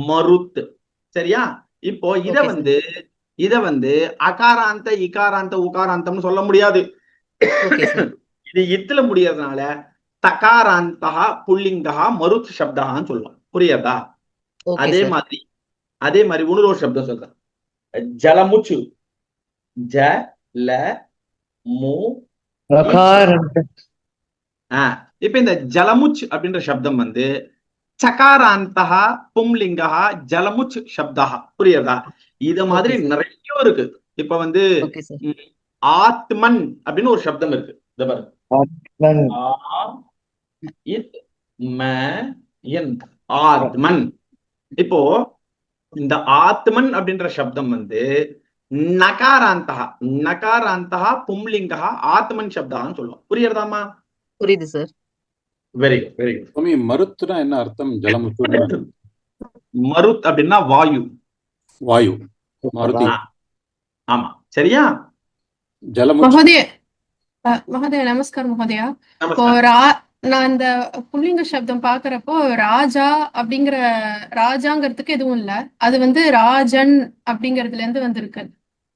மருத் சரியா? இப்போ இத. வந்து இத வந்து அகாராந்த இகாராந்த உகாராந்தம்னு சொல்ல முடியாது. இது இத்துல முடியறதுனால தகாராந்தகா புல்லிங்கா மருத் சப்தகான்னு சொல்லலாம் புரியுதா? அதே மாதிரி அதே மாதிரி இன்னொரு ஒரு சப்தம் சொல்றேன். ஜலமுச்சு. ஜ ல மு இப்ப இந்த ஜலமுச் அப்படின்ற சப்தம் வந்து சகாராந்தகா பும்லிங்கா ஜலமுச் சப்தா புரியுதா? இது மாதிரி. நிறைய இருக்கு. இப்ப வந்து ஆத்மன் அப்படின்னு ஒரு சப்தம் இருக்கு. இத பாருங்க. ஆத்மன். இப்போ இந்த ஆத்மன் அப்படின்ற சப்தம் வந்து நகாராந்தகா நகாராந்தகா பும்லிங்கா ஆத்மன் சப்தான்னு சொல்லுவோம் புரியுறதாமா புரியுது sir very good very good சுவாமி மருத்துனா என்ன அர்த்தம்? ஜலமுத்து மருத் அப்படின்னா வாயு. வாயு. மாருதி. ஆமா. சரியா? ஜலமுத்து மகோதய நமஸ்கார் மகோதயா நான் இந்த புல்லிங்க சப்தம் பாக்குறப்போ ராஜா அப்படிங்கிற ராஜாங்கிறதுக்கு எதுவும் இல்ல. அது வந்து ராஜன் அப்படிங்கறதுல இருந்து வந்திருக்கு.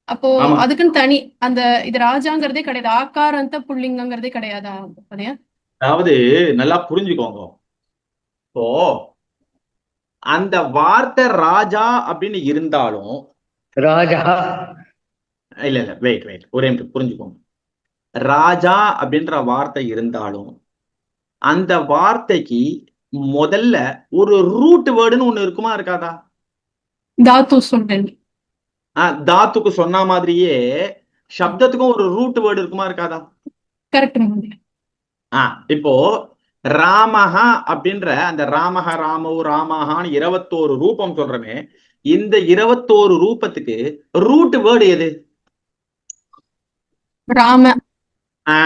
அப்போ. அதுக்குன்னு தனி அந்த இது ராஜாங்கிறதே கிடையாது. ஆக்காரந்த புல்லிங்கங்கிறதே கிடையாதா மகோதயா? அதாவது நல்லா புரிஞ்சுக்கோங்க. இப்போ அந்த வார்த்தை ராஜா அப்படின்னு இருந்தாலும் ராஜா. இல்ல இல்ல வெயிட் வெயிட் ஒரே நிமிஷம் புரிஞ்சுக்கோங்க. ராஜா அப்படின்ற வார்த்தை இருந்தாலும் அந்த வார்த்தைக்கு முதல்ல ஒரு ரூட் வேர்டுன்னு ஒண்ணு இருக்குமா இருக்காதா? தாத்து ஆ, தாத்துக்கு சொன்ன மாதிரியே சப்தத்துக்கும் ஒரு ரூட் வேர்டு இருக்குமா இருக்காதா? கரெக்ட் மகோதயா ஆ இப்போ ராமஹா அப்படின்ற அந்த ராமஹ ராமவு ராமஹான்னு இருபத்தோரு ரூபம் சொல்றமே இந்த இருபத்தோரு ரூபத்துக்கு ரூட் வேர்டு எது? ராம. ஆ,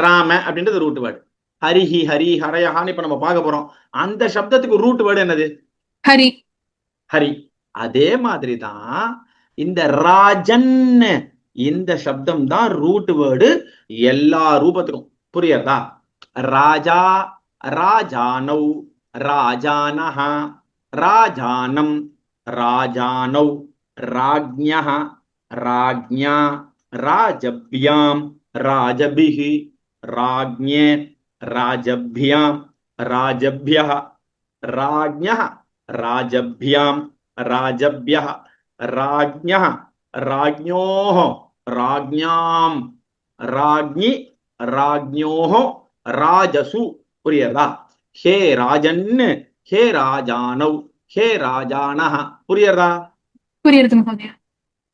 ராம அப்படின்றது ரூட் வேர்டு ஹரிஹி ஹரி ஹரயஹான்னு இப்ப நம்ம பார்க்க போறோம். அந்த சப்தத்துக்கு ரூட் வேர்டு என்னது? ஹரி. ஹரி. அதே மாதிரி தான் இந்த ராஜன் இந்த சப்தம் தான் ரூட் வேர்டு எல்லா ரூபத்துக்கும். புரியுறதா ராஜா ராஜானௌ ராஜானஹ ராஜானம் ராஜானௌ ராஜ்ஞः ராஜ்ஞா ராஜபியாம் ராஜபிஹி ராஜ்ஞே ராஜபியாம் ராஜபியः ராஜ்ஞः ராஜபியாம் ராஜபியः ராஜ்ஞः ராஜ்ஞோः ராஜ்ஞாம் ராஜ்ஞி ராஜ்ஞோः ராஜசு புரியுறதா? ஹே ராஜன் ஹே ராஜானௌ ஹே ராஜானஹ புரியுறதா? புரியுது மகோதயா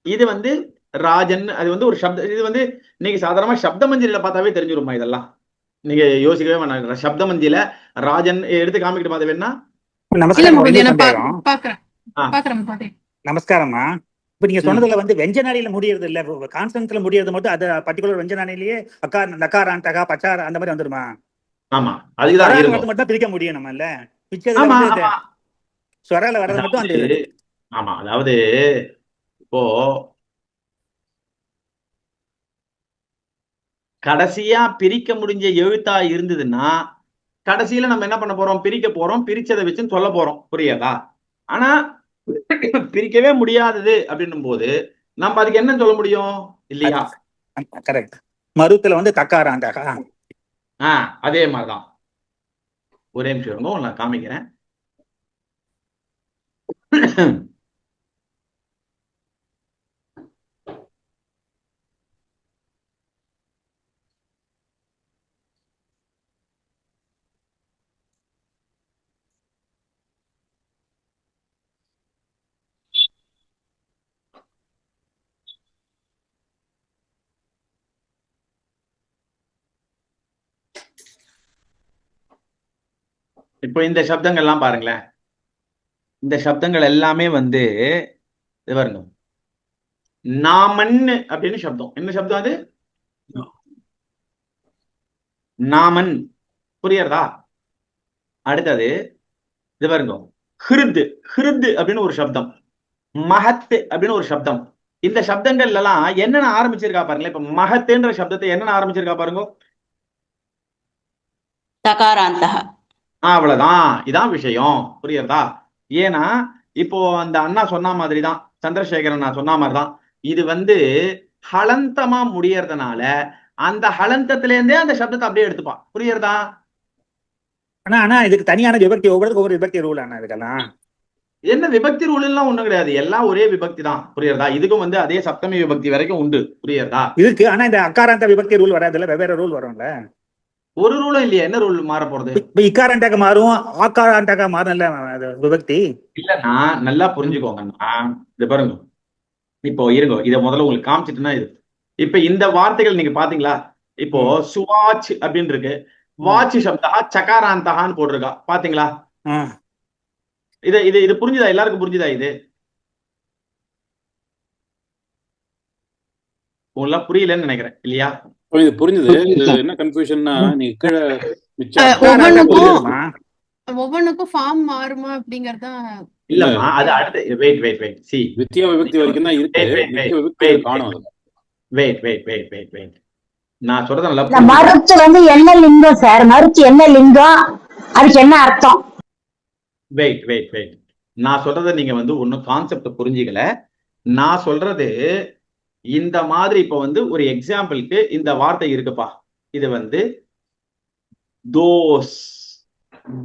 இது வந்து ராஜன் அது வந்து ஒரு சப்த இது வந்து நீங்க சாதாரணமா சப்த மஞ்சளில பார்த்தாவே தெரிஞ்சிருமா இதெல்லாம்? நீங்க யோசிக்கவே வேணாம். சப்த மஞ்சில ராஜன் எடுத்து காமிக்கிட்டு பார்த்த வேணா நமஸ்காரம் நமஸ்காரம்மா. இப்ப நீங்க. சொன்னதுல வந்து வெஞ்சனாலியில முடியறது இல்ல. கான்சனத்துல முடியறது மட்டும் அது பர்டிகுலர் வெஞ்சனாலிலேயே அக்கா நக்காராண்டகா பச்சார அந்த மாதிரி வந்துருமா? ஆமா. வரது மட்டும் பிரிக்க முடியும் ஆமா ஸ்வரால வர்றது மட்டும் அந்த ஆமா அதாவது இப்போ கடைசியா பிரிக்க முடிஞ்ச எழுத்தா இருந்ததுன்னா கடைசியில நம்ம என்ன பண்ண போறோம்? பிரிக்க போறோம். பிரிச்சதை வச்சுன்னு சொல்ல போறோம். புரியாதா? ஆனா பிரிக்கவே முடியாதது அப்படின்னும் போது நம்ம அதுக்கு என்ன சொல்ல முடியும்? இல்லையா? கரெக்ட் மருத்துல வந்து தக்காராண்டகா ஆ அதே மாதிரிதான். ஒரே நிமிஷம் நான் காமிக்கிறேன். இப்போ இந்த சப்தங்கள்லாம் பாருங்களேன். இந்த சப்தங்கள் எல்லாமே வந்து இது பாருங்க. நாமன் அப்படின்னு சப்தம். என்ன சப்தம் அது? நாமன். புரியறதா அடுத்தது இது பாருங்க. ஹிருத் ஹிருத் அப்படின்னு ஒரு சப்தம். மஹத் அப்படின்னு ஒரு சப்தம். இந்த சப்தங்கள்ல எல்லாம் என்னென்ன ஆரம்பிச்சிருக்கா பாருங்களேன். இப்ப மஹத்துன்ற சப்தத்தை என்னென்ன ஆரம்பிச்சிருக்கா பாருங்க. தகாராந்தः அவ்வளவுதான். இதான் விஷயம். புரியுறதா ஏன்னா இப்போ அந்த அண்ணா சொன்ன மாதிரி தான் சந்திரசேகரன் நான் சொன்ன மாதிரி தான் இது வந்து ஹலந்தமா முடியறதுனால அந்த ஹலந்தத்துல இருந்தே அந்த சப்தத்தை அப்படியே எடுத்துப்பான். புரியுறதா ஆனா ஆனா இதுக்கு தனியான விபக்தி ஒவ்வொரு ஒவ்வொரு விபக்தி ரூல் ஆனா இதுக்கெல்லாம். என்ன விபக்தி ரூல் எல்லாம் ஒண்ணும் கிடையாது. எல்லாம் ஒரே விபக்தி தான். புரியுறதா இதுக்கும் வந்து அதே சப்தமி விபக்தி வரைக்கும் உண்டு. புரியுறதா இருக்கு. ஆனா இந்த அக்காராந்த விபக்தி ரூல் வராதுல்ல? வெவ்வேறு ரூல் வரும்ல? ஒரு ரூலும் இல்லையா? என்ன ரூல் மாற போறது? இப்ப இக்காராண்டாக மாறும் ஆக்காராண்டாக மாறும்ல அது விபக்தி? இல்லன்னா நல்லா புரிஞ்சுக்கோங்கண்ணா இது பாருங்க. இப்போ இருங்க இத முதல்ல உங்களுக்கு காமிச்சிட்டுனா இது இப்ப இந்த வார்த்தைகள் நீங்க பாத்தீங்களா? இப்போ சுவாச் அப்படின்னு இருக்கு. வாட்ச் சப்தா சகாராந்தகான்னு போட்டிருக்கா. பாத்தீங்களா. இது இது இது புரிஞ்சுதா? எல்லாருக்கும் புரிஞ்சுதா இது? உங்களுக்கு புரியலன்னு நினைக்கிறேன். இல்லையா? புரியுது புரிஞ்சுது. இது என்ன கன்ஃபியூஷன்னா நீ கீழே ஒவ்வொன்றுக்கும் ஃபார்ம் மாறுமா அப்படிங்கறது இல்லம்மா அது அடுத்து வெயிட் வெயிட் வெயிட் சி வித்தியா விபக்தி வரைக்கும் தான் இருக்கு. காணும். Wait wait wait wait wait நான் சொல்றத. மறுத்து வந்து என்ன லிங்கம் சார்? மறுத்து என்ன லிங்கம்? அதுக்கு என்ன அர்த்தம்? வெயிட் வெயிட் வெயிட் நான் சொல்றத நீங்க வந்து ஒன்னும் கான்செப்ட் புரிஞ்சுக்கல. நான் சொல்றது இந்த மாதிரி இப்ப வந்து ஒரு எக்ஸாம்பிளுக்கு இந்த வார்த்தை இருக்குப்பா. இது வந்து தோஸ்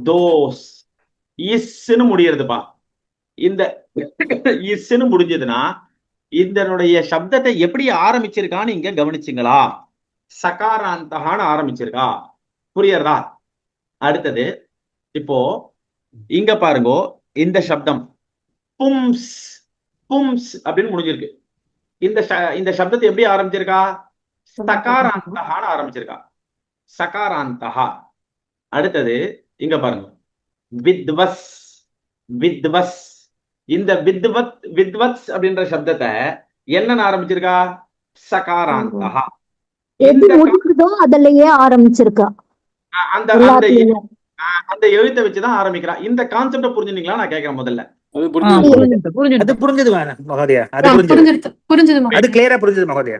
தோஸ் இஸ்ன்னு முடியறதுப்பா. இந்த இஸ்ன்னு முடிஞ்சதுன்னா இதனுடைய சப்தத்தை எப்படி ஆரம்பிச்சிருக்கான்னு இங்க கவனிச்சிங்களா. சகாராந்தகான்னு ஆரம்பிச்சிருக்கா. புரியறதா? அடுத்தது இப்போ இங்க பாருங்க இந்த சப்தம். பும்ஸ் பும்ஸ் அப்படின்னு முடிஞ்சிருக்கு. இந்த இந்த சப்தத்தை எப்படி ஆரம்பிச்சிருக்கா? சகாராந்தகான்னு ஆரம்பிச்சிருக்கா? சகாராந்தகா. அடுத்தது இங்க பாருங்க. வித்வஸ் வித்வஸ். இந்த வித்வத் வித்வத்ஸ் அப்படின்ற சப்தத்தை என்னன்னு ஆரம்பிச்சிருக்கா? சகாராந்தகா. அதுலயே ஆரம்பிச்சிருக்கா. அந்த அந்த எழுத்தை வச்சுதான் ஆரம்பிக்கிறா. இந்த கான்செப்ட புரிஞ்சுனீங்களா? நான் கேட்கிறேன் முதல்ல. அது புரிஞ்சுது புரிஞ்சுது மகோதயா அது புரிஞ்சுது புரிஞ்சுது அது கிளியரா புரிஞ்சுது மகோதயா